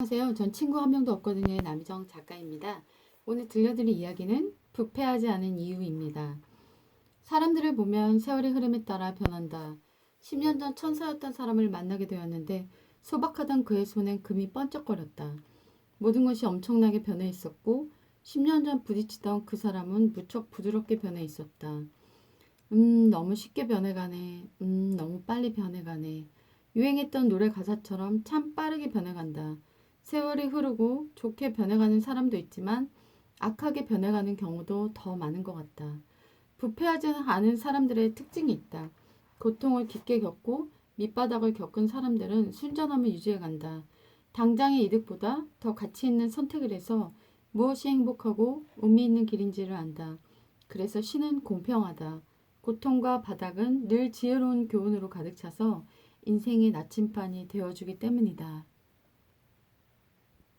안녕하세요. 전 친구 한 명도 없거든요의 남희정 작가입니다. 오늘 들려드릴 이야기는 부패하지 않은 이유입니다. 사람들을 보면 세월의 흐름에 따라 변한다. 10년 전 천사였던 사람을 만나게 되었는데 소박하던 그의 손엔 금이 번쩍거렸다. 모든 것이 엄청나게 변해 있었고 10년 전 부딪히던 그 사람은 무척 부드럽게 변해 있었다. 음, 너무 쉽게 변해가네. 음, 너무 빨리 변해가네. 유행했던 노래 가사처럼 참 빠르게 변해간다. 세월이 흐르고 좋게 변해가는 사람도 있지만 악하게 변해가는 경우도 더 많은 것 같다. 부패하지 않은 사람들의 특징이 있다. 고통을 깊게 겪고 밑바닥을 겪은 사람들은 순전함을 유지해 간다. 당장의 이득보다 더 가치 있는 선택을 해서 무엇이 행복하고 의미 있는 길인지를 안다. 그래서 신은 공평하다. 고통과 바닥은 늘 지혜로운 교훈으로 가득 차서 인생의 나침반이 되어주기 때문이다.